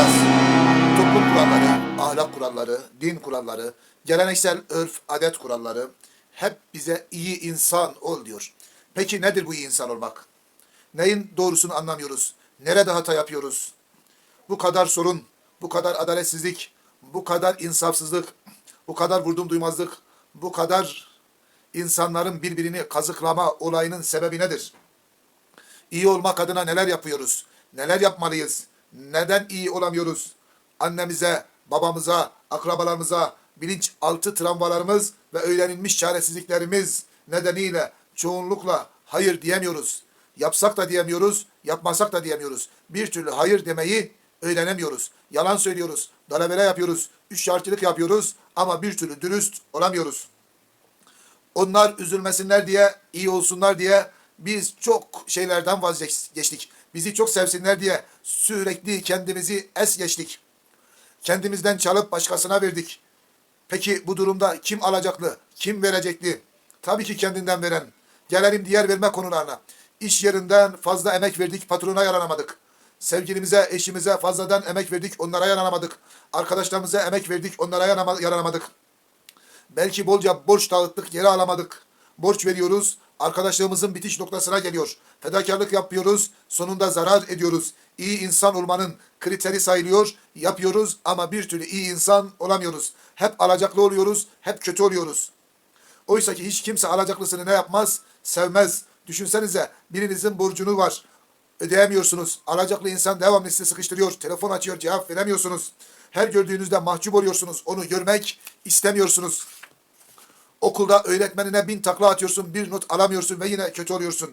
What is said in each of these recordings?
konuşacağız. Toplum kuralları, ahlak kuralları, din kuralları, geleneksel örf, adet kuralları hep bize iyi insan ol diyor. Peki nedir bu iyi insan olmak? Neyin doğrusunu anlamıyoruz? Nerede hata yapıyoruz? Bu kadar sorun, bu kadar adaletsizlik, bu kadar insafsızlık, bu kadar vurdum duymazlık, bu kadar insanların birbirini kazıklama olayının sebebi nedir? İyi olmak adına neler yapıyoruz? Neler yapmalıyız? Neden iyi olamıyoruz? Annemize, babamıza, akrabalarımıza bilinçaltı travmalarımız ve öğrenilmiş çaresizliklerimiz nedeniyle çoğunlukla hayır diyemiyoruz. Yapsak da diyemiyoruz, yapmasak da diyemiyoruz. Bir türlü hayır demeyi öğrenemiyoruz. Yalan söylüyoruz, dalavere yapıyoruz, üç şartçılık yapıyoruz ama bir türlü dürüst olamıyoruz. Onlar üzülmesinler diye, iyi olsunlar diye biz çok şeylerden vazgeçtik. Bizi çok sevsinler diye sürekli kendimizi es geçtik. Kendimizden çalıp başkasına verdik. Peki bu durumda kim alacaklı, kim verecekli? Tabii ki kendinden veren. Gelelim diğer verme konularına. İş yerinden fazla emek verdik, patrona yaranamadık. Sevgilimize, eşimize fazladan emek verdik, onlara yaranamadık. Arkadaşlarımıza emek verdik, onlara yaranamadık. Belki bolca borç dağıttık, geri alamadık. Borç veriyoruz, arkadaşlığımızın bitiş noktasına geliyor. Fedakarlık yapıyoruz, sonunda zarar ediyoruz. İyi insan olmanın kriteri sayılıyor, yapıyoruz ama bir türlü iyi insan olamıyoruz. Hep alacaklı oluyoruz, hep kötü oluyoruz. Oysa ki hiç kimse alacaklısını ne yapmaz? Sevmez. Düşünsenize birinizin borcunu var. Ödeyemiyorsunuz. Alacaklı insan devamlı sizi sıkıştırıyor. Telefon açıyor, cevap veremiyorsunuz. Her gördüğünüzde mahcup oluyorsunuz. Onu görmek istemiyorsunuz. Okulda öğretmenine bin takla atıyorsun, bir not alamıyorsun ve yine kötü oluyorsun.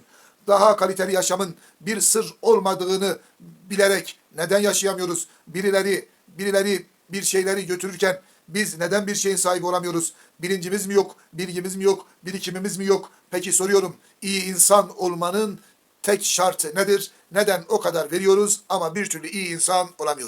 Daha kaliteli yaşamın bir sır olmadığını bilerek neden yaşayamıyoruz? Birileri, birileri bir şeyleri götürürken biz neden bir şeyin sahibi olamıyoruz? Bilincimiz mi yok, bilgimiz mi yok, birikimimiz mi yok? Peki soruyorum, iyi insan olmanın tek şartı nedir? Neden o kadar veriyoruz ama bir türlü iyi insan olamıyoruz?